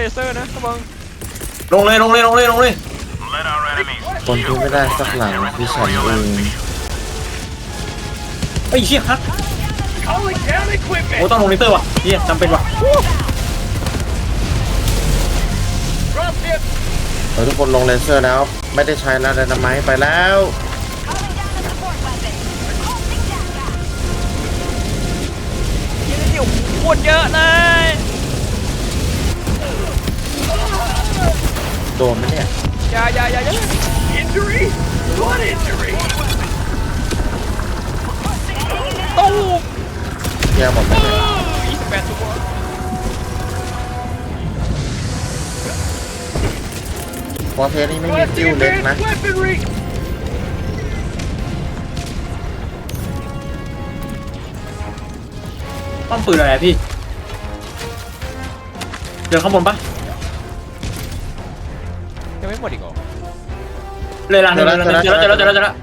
เท่าเลเซอร์นะกระบังลงเลยลงเลยลงเลยลงเลยคนที่ไม่ได้สักหลังคือฉันเองไอ้ยเชี่ยฮัทโอ้ต้องลงเลเซอร์ว่ะเฮียจำเป็นว่ะเราทุกคนลงเลเซอร์แล้ว ไม่ได้ใช้แล้วไดนาไมต์ไปแล้วยิงเดี่ยวโคตรเยอะเลย โดนไหมเนี่ย อย่าอย่าอย่าอย่า Injury? What injury? ตู้มเกียร์หมดไหมเนี่ยยี่สิบแปดตัวฟอร์เทสนี่ไม่มีจิ้วเล็กนะ weaponry! ป้อมปืนอะไรอะพี่ เดินข้างบนปะ ยังไม่หมดอีกเหรอเลยล่ะเลยล่ะเจอแล้วเจอแล้วเจอแล้วเจอแล้ว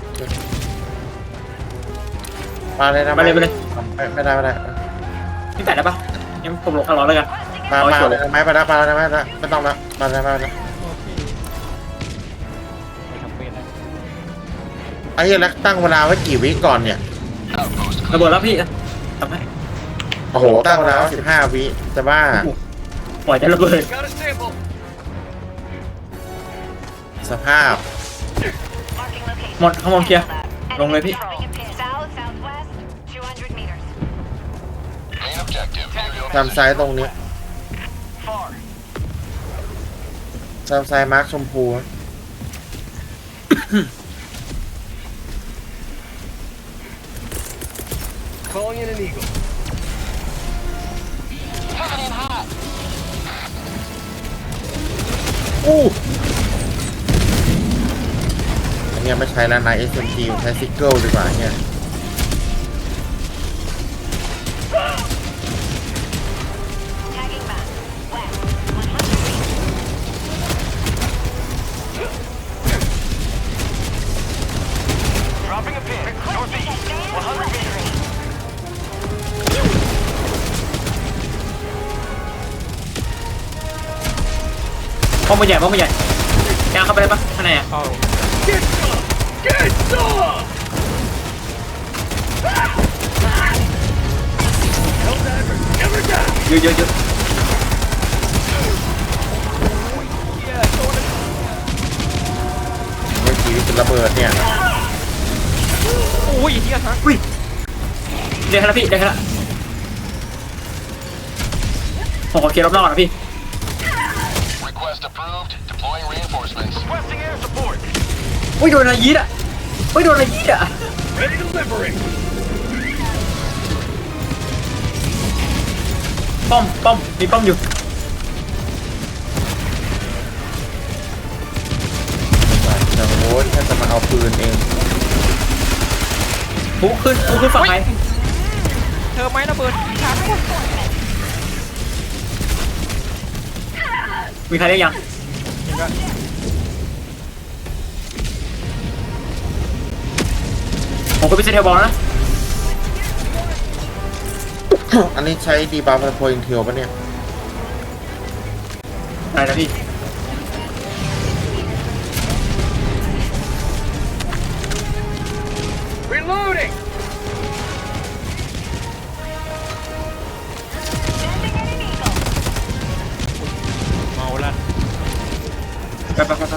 มาเลยนะไปเลยไปเลยไม่ไม่ได้ไม่ได้นี่แต่ได้ปะยังผมลงข้างร้อนเลยกันมาเอามาชัวร์เลยนะไม้ไปแล้วมาแล้วไม้แล้วไม่ต้องละมาแล้วมาแล้วโอเคไม่ทำเป็นแล้วไอ้เหี้ยแล้วตั้งเวลาไว้กี่วิก่อนเนี่ยระเบิดแล้วพี่ทำไมโอ้โหตั้งเวลาไว้สิบห้าวิจะบ้าปล่อยแต่ระเบิด Got a sample. สภาพ หมดข้างบนเคลียร์ลงเลยพี่ South, southwest, 200 meters. Main objective. ทำซ้ายตรงนี้ Far. ทำซ้ายมาร์คชมพู Calling in an eagle. อู้อัน เนี้ยไม่ใช้แล้วนาย SMT ใช้ซิกเกิลดีกว่าเนี่ย Tagging map. West, 100 meters. Dropping a pin. Northeast. 100 meters. ป้อมมันใหญ่ป้อมมันใหญ่ยางเข้าไปได้ปะข้างในอะ เข้า Get some! Get some! Helldivers never die! เยอะเยอะเยอะเมื่อกี้เป็นระเบิดเนี่ยโอ้ยที่กระทักอุ้ยเดี๋ยวแค่ละพี่เดี๋ยวแค่ละผมขอเคลียร์รอบนอกก่อนนะพี่ อุ้ยโดนอะไรยีดอะอุ้ยโดนอะไรยีดอะ Ready to liberate. ป้อมป้อมมีป้อมอยู่แต่โอ้ยแค่จะมาเอาปืนเองปุ๊ขึ้นปุ๊ขึ้นฝั่งไหนเธอไม้ระเบิดทักมีใครได้ยัง ผมก็ไปเซตเทลบอลนะอันนี้ใช้ดีบัฟโพอิงเทียวปะเนี่ยอะไรนะพี่ Reloading! เมาลั่นไปไปไปไป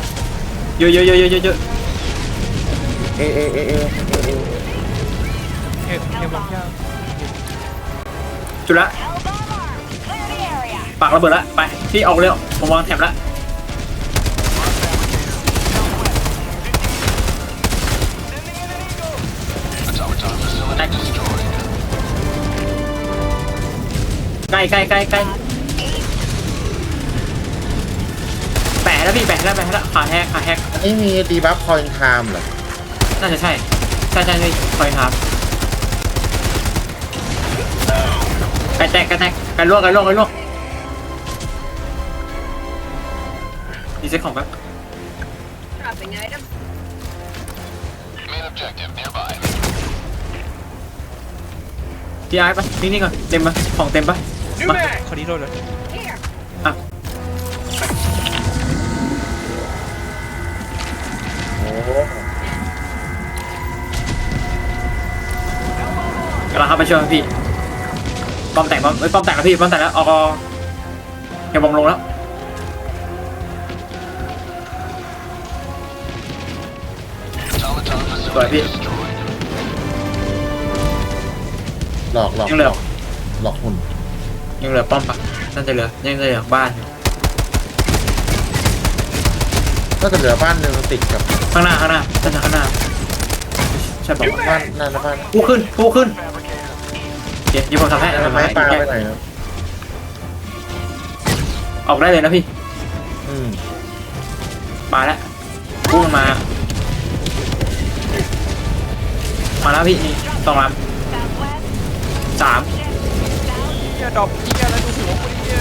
เยอะเยอะเยอะเยอะเยอะเยอะเอเอเอ เอเอเอเก็บเก็บบางอย่างจุดละ Hellbomber! Clear the area. ปากระเบิดละ ไปพี่ออกเร็ว ผมวางแถบละ The tower top facility destroyed. ใกล้ใกล้ใกล้ใกล้แปะแล้วพี่แปะแล้วแปะแล้วขาแฮกขาแฮกอันนี้มีดีบัฟคอยน์ไทม์เหรอ น่าจะใช่ ใช่ใช่ใช่คอยครับไก่แตกไก่แตกไก่ลวกไก่ลวกไก่ลวกดีเซ็ตของแป๊บ Dropping item. Main objective nearby. พี่ไอ้ปะนี่นี่ก่อนเต็มปะของเต็มปะ New Ma- mag. คนนี้โดนเลย Here. อะโอ้ กำลังเข้าไปช่วยพี่ปอมแตกปอมเอ้ยปอมแตกแล้วพี่ปอมแตกแล้วออกเก็บบอมลงแล้ว Automaton facility Rồi, đi. destroyed. หลอกหลอกยังเหลือหลอกหุ่นยังเหลือป้อมปะน่าจะเหลือยังเหลือบ้านอยู่ก็จะเหลือบ้านหนึ่งติดกับข้างหน้าข้างหน้าด้านข้างหน้าใช่ปะวะบ้านนั่นนะบ้านปูขึ้นปูขึ้น เดี๋ยวเดี๋ยวผมทำให้ไม้ทำให้ไม้ปลาไปไหนครับออกได้เลยนะพี่อืมมาแล้วพุ่งมา มาแล้วพี่นี่สองล Southwest. ำสามเฮียดรอปเฮียแล้วดูหัวคนเฮีย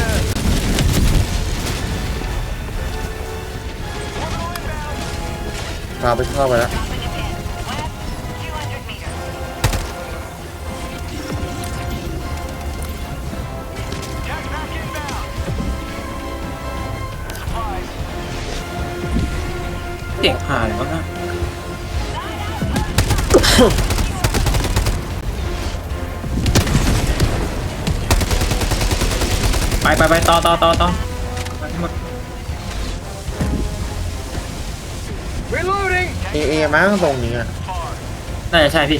ปลาไปเข้าไปแล้ว เด็กหายบ้างนะไปไปไปต่อต่อต่อต่อมาทั้งหมด Reloading. เอเอมั้งตรงนี้อะน่าจะใช่พี่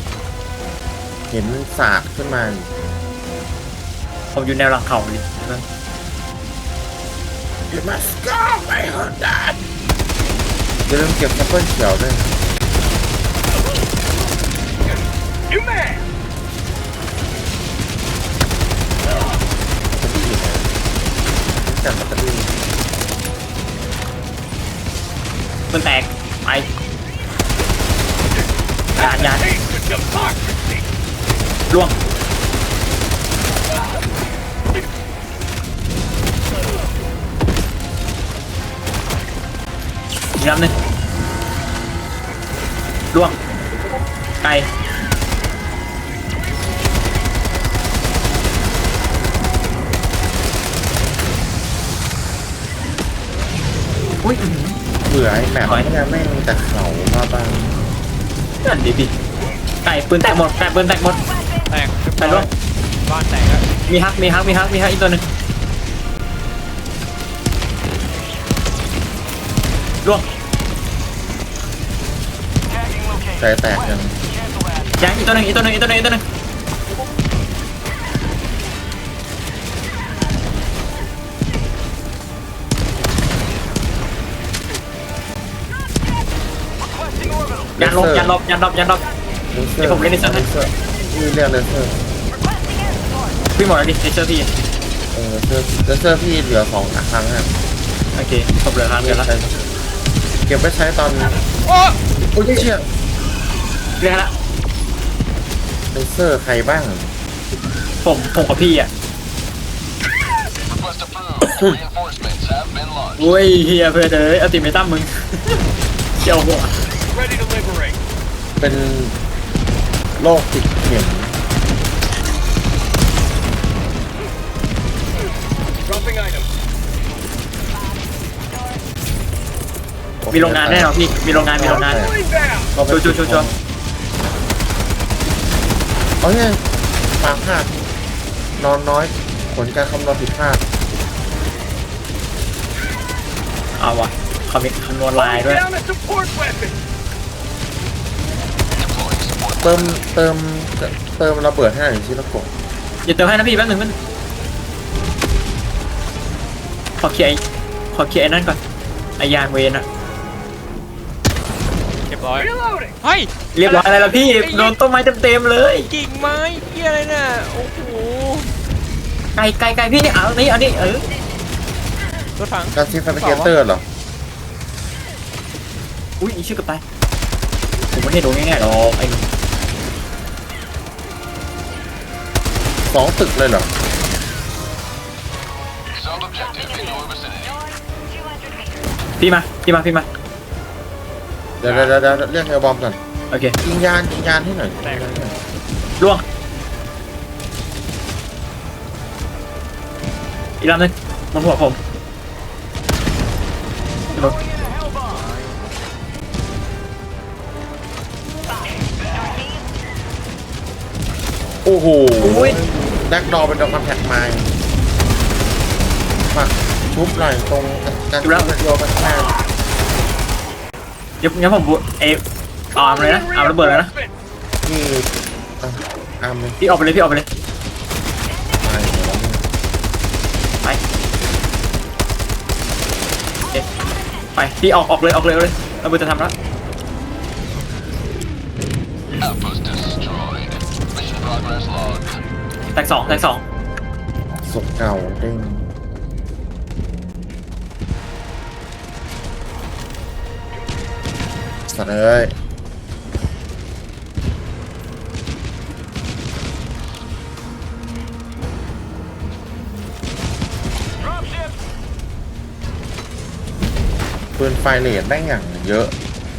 เห็นสากขึ้นมาผมอยู่แนวหลังเขาเลย You must go my Honda อย่าลืมเก็บแอปเปิลเขียวด้วยนะ New mag. จะดีนะจัดมาตะลึงปืนแตกไปยานยานล่วง อีกลำหนึ่งล่วงไกลอุ้ยอื้อหือเบื่อไอ้แมปถอยเนี่ยแม่งมีแต่เขามาบ้างนั่นดิพี่ไก่ปืนแตกหมดไก่ปืนแตกหมดแตกไปล่วงบ้านแตกแล้วมีฮักมีฮักมีฮักมีฮักอีกตัวหนึ่ง ล่วงใจแตกยังยังอีกตัวหนึ่งอีกตัวหนึ่งอีกตัวหนึ่งอีกตัวหนึ่งยันลบยันลบยันลบยันลบเลเซอเดี๋ยวร์ผมเล่นในเซิร์ฟให้เลเซอร์นี่เรียกเลเซอร์พี่หมดแล้วดิในเซอร์พี่เออเลเซอร์เลเซอร์พี่เหลือสองครั้งอะโอเคผมเหลือครั้งเดียวแล้ว เก็บไว้ใช้ตอนโอ้โอ้ยเชี่ยเรียกแล้วเลเซอร์ใครบ้าง ผมผมกับพี่อะ Request approved. Reinforcements have been launched. โอ้ยเฮียเพื่อนเอ้ยเอาติไม่ตั้มมึง เจียวหัว Ready to liberate. เป็นโรคติดเข็ม มีโรงงานแน่นอนพี่ มีโรงงาน มีโรงงาน Going down. ก็ไปชัวร์ชัวร์ชัวร์เอาเนี่ยปางพลาดนอนน้อย ผลการคำนวณผิดพลาดเอาวะเขามีคำนวณลายด้วย Down a support weapon. Deploying support. เติม เติม เติมระเบิดให้หน่อยชิลโกะอย่าเติมให้นะพี่แป๊บหนึ่งแป๊บนึงขอเคลียร์ไอ้ขอเคลียร์ไอ้นั่นก่อนไอ้ยานเวนอะเรียบร้อย Reloading. เฮ้ยเรียบร้อยอะไรแล้วพี่โดนต้นไม้เต็มๆเลยกิ่งไม้เฮียอะไรเนี่ยโอ้โหไกลไกลไกลพี่นี่เอานี่เอานี่เออรถถังการซีฟาเกเตอร์เหรออุ้ยอีชื่อกับตายผมไม่ได้โดนง่ายๆหรอกไอ้สองตึกเลยเหรอ Sub objective in your vicinity. North. 200 meters. พี่มาพี่มาพี่มา เดี๋ยวเดี๋ยวเดี๋รียกเอลบอมก่อนโอเค ยิงยานยิงยานให้หน่อยแล่วง อีกลำหนึงมาหัวผมรโอ้โหแดกดอเป็นดอกคอนแทกไม้ปักชุบหน่อยตรงการเชื่อมโยงไปข้างน เดี๋ยวงั้นผมบุเอฟอาร์มเลยนะอาร์มระเบิดเลยนะ Reinforcements. นี่อะอามเลยพี่ออกไปเลยพี่ออกไปเลยไปเดี๋ยวนี่ไปเอ๊ะไปพี่ออกออกเลยออกเลยออกเลยระเบิดจะทำแล้ว Outpost destroyed. Mission progress logged. แตกสองแตกสอง ศพเก่าเด้ง สัตว์เอ้ยปืนไฟเลทได้อย่างเยอะ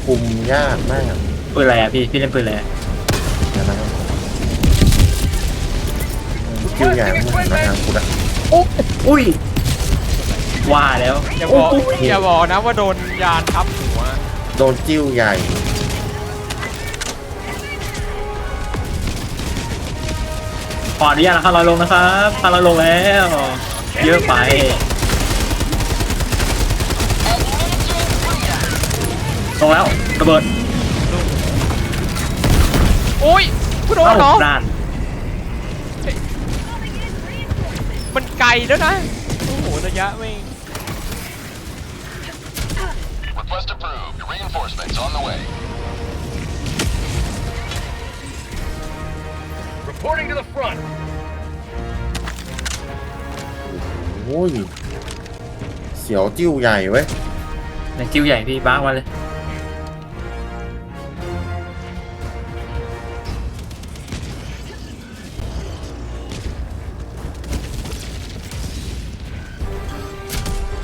คุมยากมากปืนอะไรอะพี่ พี่เล่นปืนอะไรอะเดี๋ยวนะครับคิวใหญ่มากนะทางคุณอะอุ้ยว่าแล้วอย่าบอกอย่าบอกนะว่าโดนยานทับหัว โดนจิ้วใหญ่ขออนุญาตนะครับเราลงนะครับพาเราลงแล้ว เยอะไป ลงแล้วระเบิดโอ้ยคุณโดนเอ้าเหรอด้านมันไกลด้วยนะ โอ้โหระยะไม่ Request Reinforcements on the way. Reporting to the front. โอ้ยเสียวจิ้วใหญ่เว้ยในจิ้วใหญ่พี่บ้างมาเลย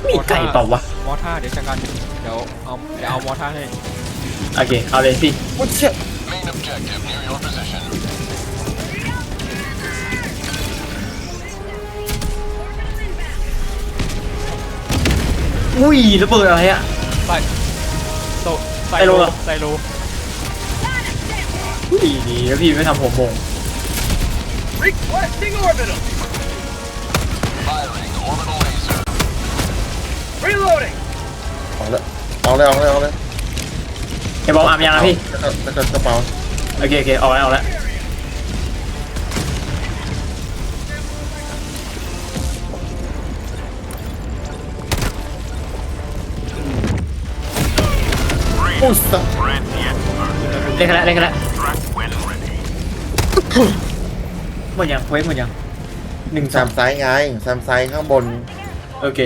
มีไก่เปล่าวะ มอท่าเดี๋ยวจัดการเดี๋ยวเอาเดี๋ยวเอามอท่าให้โอเค เอาเลยพี่ Main objective near your position. อุ้ยระเบิดอะไรอะ ใส่โซใส่ไซโลโลเหรอ ใส่โลอุ้ยดีแล้วพี่ไม่ทำผมมง Requesting orbital. Reloading. เอาเลยเอาเลยเอาเลยเอาเลยไอ้บอลอาร์มยังนะพี่ แล้วก็แล้วก็กระเป๋าโอเคโอเคเอาแล้วเอาแล้วอุ้ยสัตว์ เล่นกันแล้วเล่นกันแล้วหมดยังเว้ยหมดยังหนึ่งแซสามมไซส์ไงแซมไซส์ข้างบนโอเค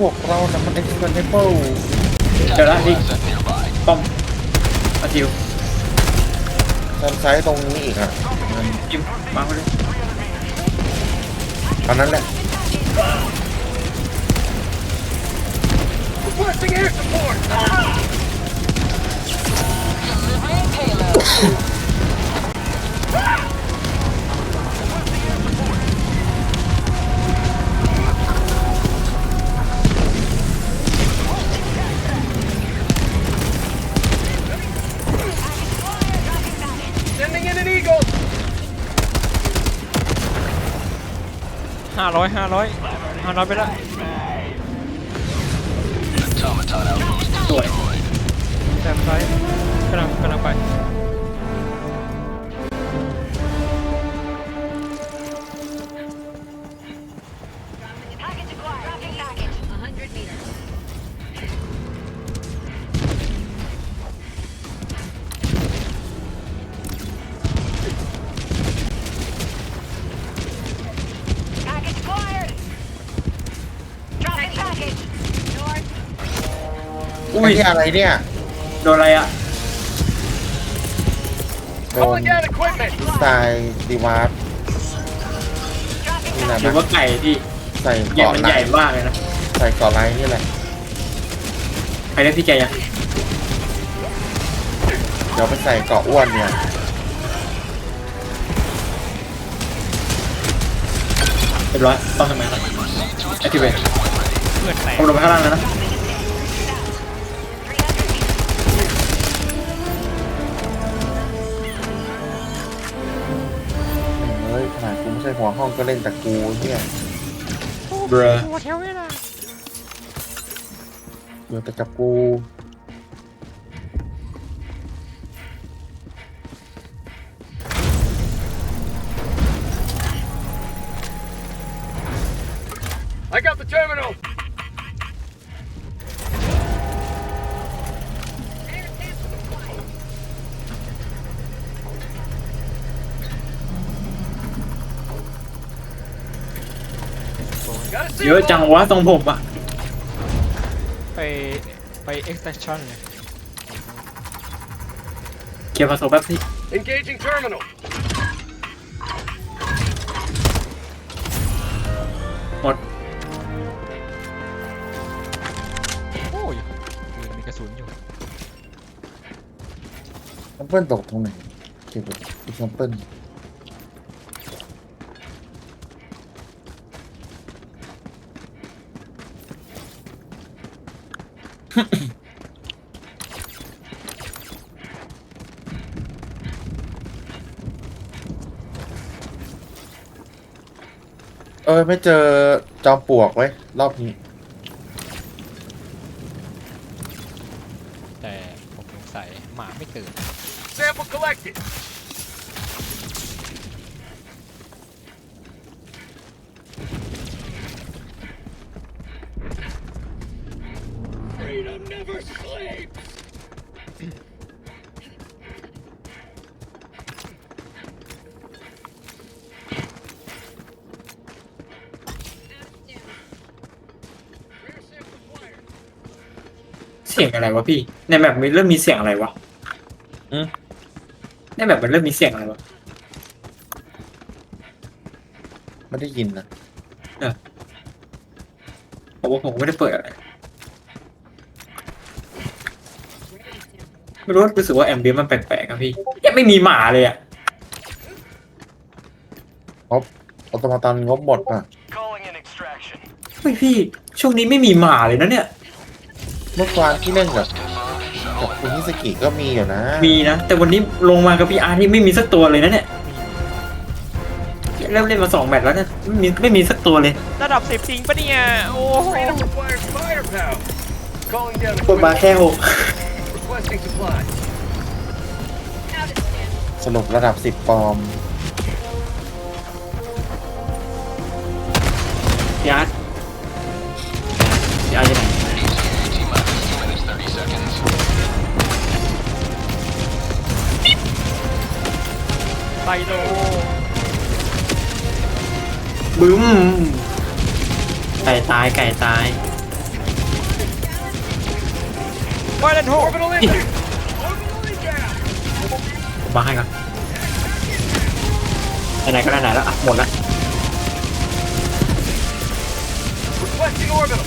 พวกเรานะมันเอ็กซ์เพนเปิล Chờ đã, đi. Asset nearby. ป้อมอาทิวแซมไซส์ตรงนี้อีกอะมันจิมมาไปเลยอันนั้นแหละ Requesting air support. Sending in ห้าร้อยห้าร้อยห้าร้อยไปละ Automaton outpost สวย destroyed. แซมไซด์กำลังกำลังไป อุ้ยอะไรเนี่ย โดนอะไรอะ โดนตายดีวาร์ฟนี่นว่าไก่ที่ใส่เกาะมันใหลาญ่ยมากเลยนะใส่เกาะลายนี่แหละใครเล่นพี่แกยังเดี๋ยวไปใส่เกาะอ้วนเนี่ยเรียบร้อยต้องทำไงครับแอคทีเวทเหอนตผมลงไปข้างล่างแล้วนะ ช่หัวห้องก็เล่นแต่กูเนี่ยเบรอโอ้แถวเวลาอยู่แต่กับกู ยอะจังวะตรงผมอะไปไป extraction เลยเคลียร์ผสมแป๊บพี่ Engaging terminal. หมดโอ้ยปืนมีกระสุนอยู่แซมเปิลตกตรงไหนเก็บไว้อีกแซมเปิล ออไม่เจอจอมปลวกไว้ยรอบนี้แต่ผมสงสัยหมาไม่ตื่น Sample collected. สียงอะไรวะพี่ ในแบบมันเริ่มมีเสียงอะไรวะอืม ในแบบมันเริ่มมีเสียงอะไรวะ ไม่ได้ยินนะผมว่าผมไม่ได้เปิดอะไร ไม่รู้รู้สึกว่าแอมเบียนมันแปลกๆครับพี่ยังไม่มีหมาเลยอะงบออโตมาตันงบหมดอะ Calling in extraction. เฮ้ยพี่ ช่วงนี้ไม่มีหมาเลยนะเนี่ยเมื่อวานที่เล่นกับกับคุณฮิสกิก็มีอยู่นะมีนะ แต่วันนี้ลงมากับพี่อาร์ที่ไม่มีสักตัวเลยนะเนี่ยเริ่มเล่นมาสองแมตช์แล้วเนี่ยไม่มีไม่มีสักตัวเลย ระดับสิบจริงปะเนี่ย โอ้โห Freedom requires firepower. Calling down กดมา equipment. แค่หก Requesting supplies. สรุประดับสิบปลอม พี่อาร์ต ไซโลบึ้ม ไก่ตายไก่ตายไวเลนโฮ Orbital inbound. Orbital inbound. ผมมาให้ก่อนไหนๆก็ไหนๆแล้วอะหมดแล้ว Requesting orbital.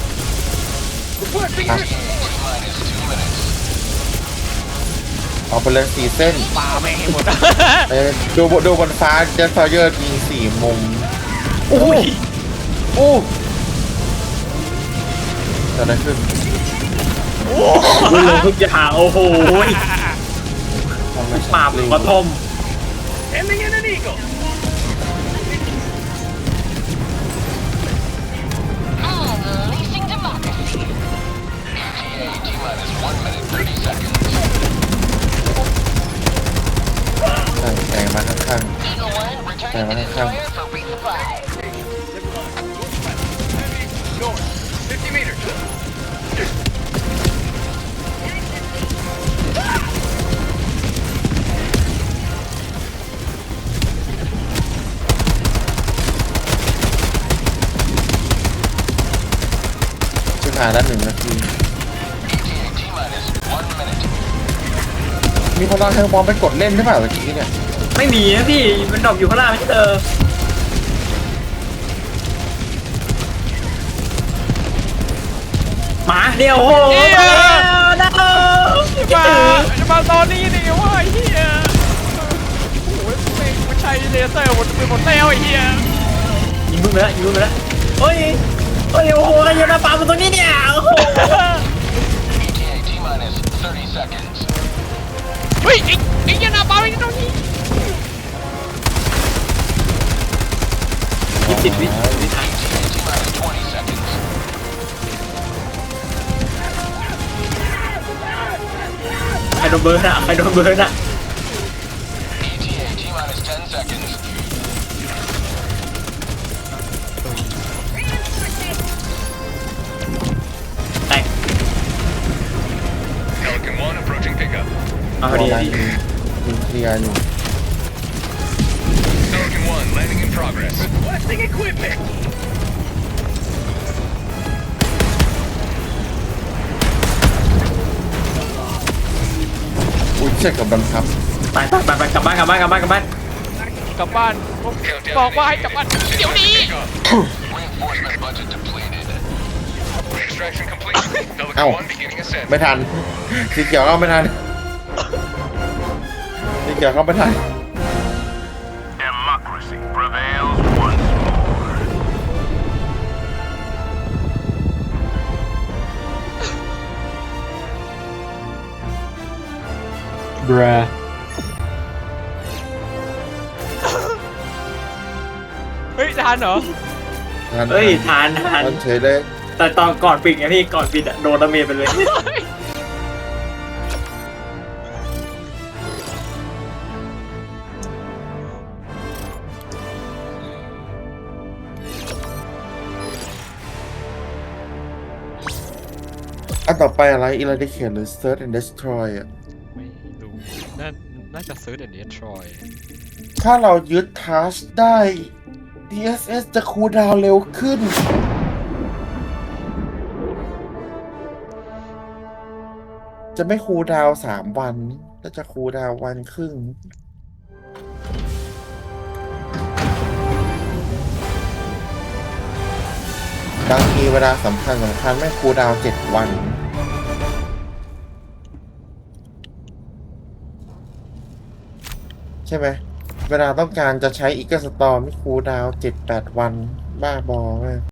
Requesting เอาไปเลยสี่เส้นปาแม่งให้หมด เออดูบนดูบนฟ้าเจสไฟเยอร์ยิงสี่มุมโอ้ยโอ้เกิดอะไรขึ้นมันลงทุกอย่างโอ้โหมองไม่ปราบกระทม Ending in an eagle. Unleashing democracy. T minus one minute, 30 ช่แสงมาข้าง Eagle One returning to destroyer for resupply. Enemy north. 50 meters. ๆชิบหายแล้วหนึ่งนาที มีคนเอาเทอร์บอมไปกดเล่นหรือเปล่าเมื่อกี้เนี่ยไม่มีนะพี่ มันดรอปอยู่ข้างล่างไม่ใช่เธอหมาเดียวโอ้โหเหี้ยมาแล้วมาจะมาตอนนี้นี่ว่าไอ้เหี้ยโอ้โหแม่งไม่ใช่เลเซอร์หมดไปหมดแล้วไอ้เหี้ยยิงมึงไปแล้วยิงมึงไปแล้วเฮ้ยเฮ้ยโอ้โหใครโยนหน้าปลามาตรงนี้เนี่ยโอ้โห ETA T minus 30 seconds. เฮ้ยไอ้ไอ้ยันอาบาไอ้ตรงนี้ยี่สิบวิวิใครโดนเบิร์นอะใครโดนเบิร์นอะ เอาพอดีรอพี่ยิงเคลียร์อยู่ Pelican 1 landing in progress. Requesting equipment. อุ้ยเช็คกับบังคับไปไปไปไปกลับบ้านกลับบ้านกลับบ้านกลับบ้านกลับบ้านผมบอกว่าให้กลับบ้านเดี๋ยวนี้ Reinforcement budget depleted. Extraction complete. Pelican Ow. 1 beginning ascent. ไม่ทัน สีเขียวเข้าไม่ทันสีเขียวเข้าไม่ทัน Democracy prevails once more. เฮ้ยทันเหรอทันเฮ้ยทานทานทันเฉยเลยแต่ตอนก่อนปิดไงพี่ก่อนปิดอะโดนดาเมจไปเลย อันต่อไปอะไร eradicate หรือ search and destroy อะ ไม่รู้ น่า น่าจะซื้อเดี๋ยวนี้ทรอยถ้าเรายึดทัชได้ DSS จะคูลดาวน์เร็วขึ้น จะไม่คูลดาวน์สามวันก็จะคูลดาวน์วันครึ่ง บางทีเวลาสำคัญสำคัญไม่คูดาวเจ็ดวัน ใช่ไหม เวลาต้องการจะใช้อีกสตอร์ไม่คูดาวเจ็ดแปดวัน บ้าบอมาก